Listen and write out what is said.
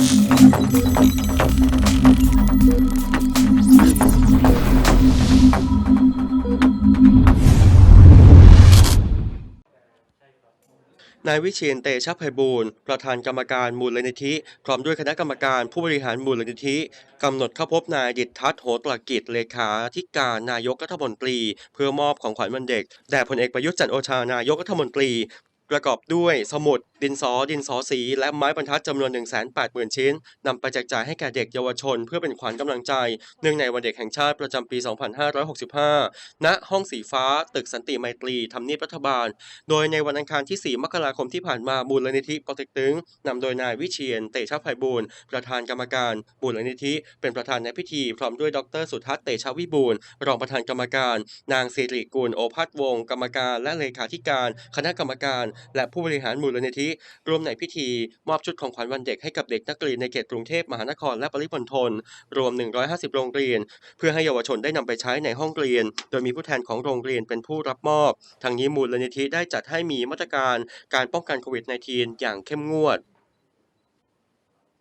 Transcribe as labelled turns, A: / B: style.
A: นายวิเชียนเตชะไพบูลย์ประธานกรรมการมูลนิธิ พร้อมด้วยคณะกรรมการผู้บริหารมูลนิธิกำหนดเข้าพบนายดิษฐทัศน์โหตรกิจเลขาธิการนายกรัฐมนตรี เพื่อมอบของขวัญวันเด็ก แด่พลเอกประยุทธ์จันโอชานายกรัฐมนตรี ประกอบด้วยสมุด ดินสอ ดินสอสี และไม้บรรทัดจำนวน 180,000 ชิ้นนำไปแจกจ่ายให้แก่เด็กเยาวชน เพื่อเป็นขวัญกำลังใจ เนื่องในวันเด็กแห่งชาติประจำปี 2565 ณ ห้องสีฟ้า ตึกสันติไมตรีทำเนียบรัฐบาล โดยในวันอังคารที่ 4 มกราคมที่ผ่านมามูลนิธิปอเต็กตึงนำโดยนายวิเชียน เตชะไพบูลประธานกรรมการมูลนิธิเป็นประธานในพิธีพร้อมด้วยดรสุทัศน์เตชะวิบูลรองประธานกรรมการ นางสิริกุลโอภาสวงศ์กรรมการและเลขาธิการ คณะกรรมการและผู้บริหารมูลนิธิร่วมในพิธีมอบชุดของขวัญวันเด็กให้กับเด็กนักเรียนในเขตกรุงเทพมหานครและปริมณฑลรวม 150 โรงเรียน เพื่อให้เยาวชนได้นำไปใช้ในห้องเรียน โดยมีผู้แทนของโรงเรียนเป็นผู้รับมอบทางนี้มูลนิธิได้จัดให้มีมาตรการการป้องกันโควิด -19 อย่างเข้มงวด